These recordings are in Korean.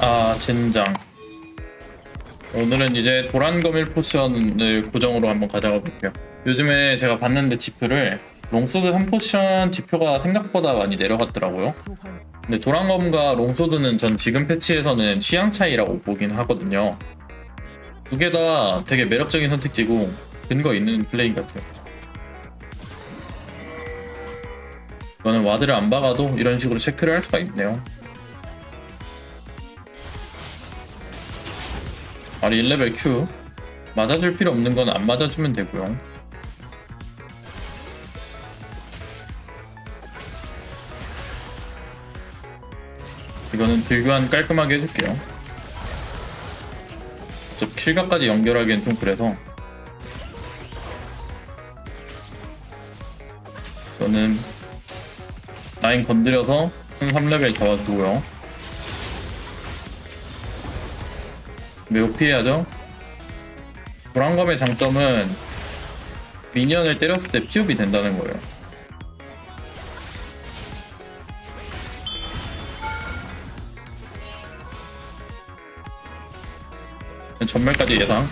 아 젠장. 오늘은 이제 도란거밀 포션을 고정으로 한번 가져가 볼게요. 요즘에 제가 봤는데 지표를 롱소드 3포션 지표가 생각보다 많이 내려갔더라고요. 근데 도란검과 롱소드는 전 지금 패치에서는 취향 차이라고 보긴 하거든요. 두 개 다 되게 매력적인 선택지고 근거 있는 플레이 같아요. 이거는 와드를 안 박아도 이런 식으로 체크를 할 수가 있네요 아리 1레벨 Q. 맞아줄 필요 없는 건 안 맞아주면 되고요. 이거는 딜교환 깔끔하게 해줄게요. 저 킬각까지 연결하기엔 좀 그래서. 저는 라인 건드려서 3레벨 잡아주고요 매우 피해야죠. 불안검의 장점은 미니언을 때렸을 때 피업이 된다는 거예요. 전멸까지 예상.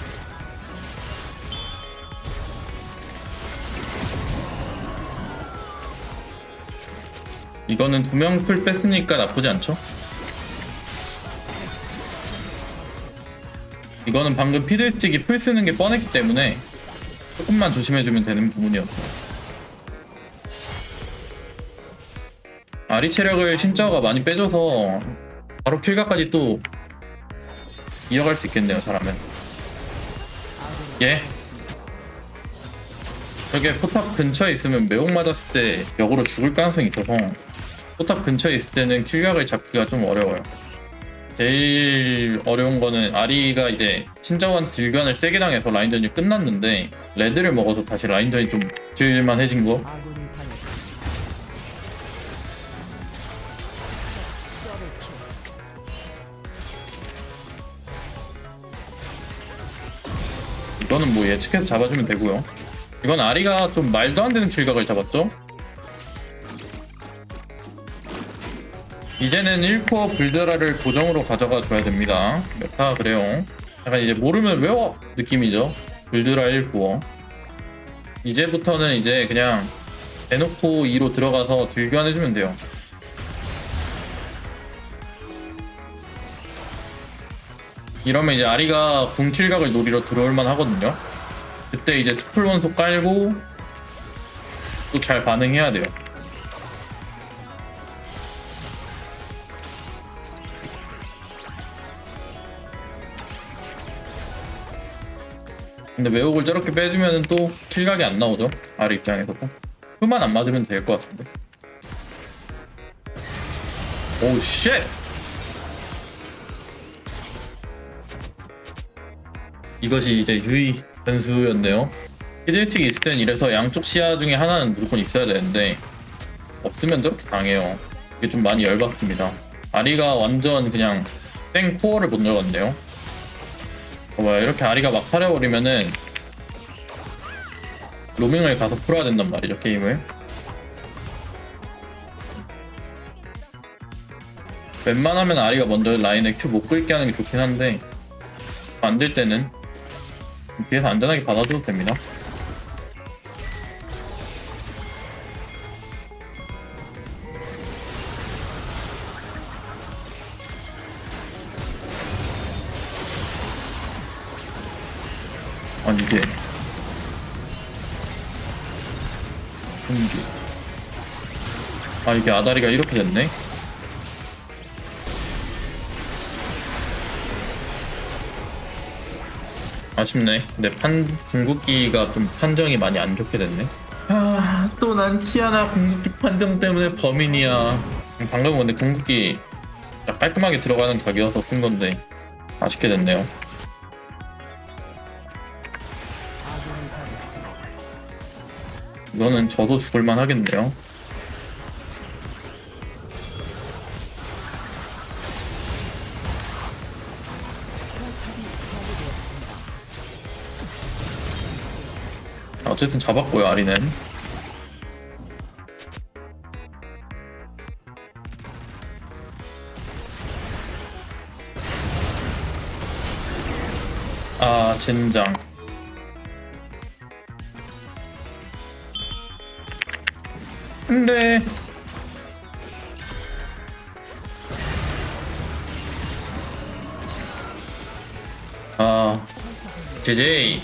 이거는 두 명 풀 뺐으니까 나쁘지 않죠? 이거는 방금 피들스틱이 풀 쓰는 게 뻔했기 때문에 조금만 조심해주면 되는 부분이었어요. 아리 체력을 신짜오가 많이 빼줘서 바로 킬각까지 또 이어갈 수 있겠네요, 잘하면. 예. 저게 포탑 근처에 있으면 매혹 맞았을 때 역으로 죽을 가능성이 있어서 포탑 근처에 있을 때는 킬각을 잡기가 좀 어려워요. 제일 어려운 거는 아리가 이제 신짜오한테 딜관을 세게 당해서 라인전이 끝났는데 레드를 먹어서 다시 라인전이 좀 질만해진 거. 이거는 뭐 예측해서 잡아주면 되고요. 이건 아리가 좀 말도 안 되는 킬각을 잡았죠 이제는 1코어 불드라를 고정으로 가져가 줘야 됩니다. 메타 그래요? 약간 이제 모르면 외워! 느낌이죠? 불드라 1코어. 이제부터는 이제 그냥 대놓고 2로 들어가서 딜교환해주면 돼요. 이러면 이제 아리가 궁킬각을 노리러 들어올만 하거든요. 그때 이제 투풀 원소 깔고 또 잘 반응해야 돼요. 근데 매혹을 저렇게 빼주면 또 킬각이 안 나오죠. 아리 입장에서도. 흡만 안 맞으면 될 것 같은데. 오우 쉣! 이것이 이제 유의 변수였네요. 히드틱이 있을 땐 이래서 양쪽 시야 중에 하나는 무조건 있어야 되는데 없으면 저렇게 당해요. 이게 좀 많이 열받습니다. 아리가 완전 그냥 땡 코어를 못 열었네요. 봐봐요. 이렇게 아리가 막 사려버리면은 로밍을 가서 풀어야 된단 말이죠, 게임을. 웬만하면 아리가 먼저 라인에 큐못 끌게 하는 게 좋긴 한데 안 될 때는 뒤에서 안전하게 받아줘도 됩니다. 아니 이게 공기 아 이게 아다리가 이렇게 됐네 아쉽네. 근데 판 궁극기가 좀 판정이 많이 안 좋게 됐네. 아, 또 난 키아나 궁극기 판정 때문에 범인이야. 방금 근데 궁극기 깔끔하게 들어가는 각이어서 쓴 건데 아쉽게 됐네요. 이거는 저도 죽을만 하겠네요. 아, 어쨌든 잡았고요, 아리는. 아, 젠장. 근데 아 JJ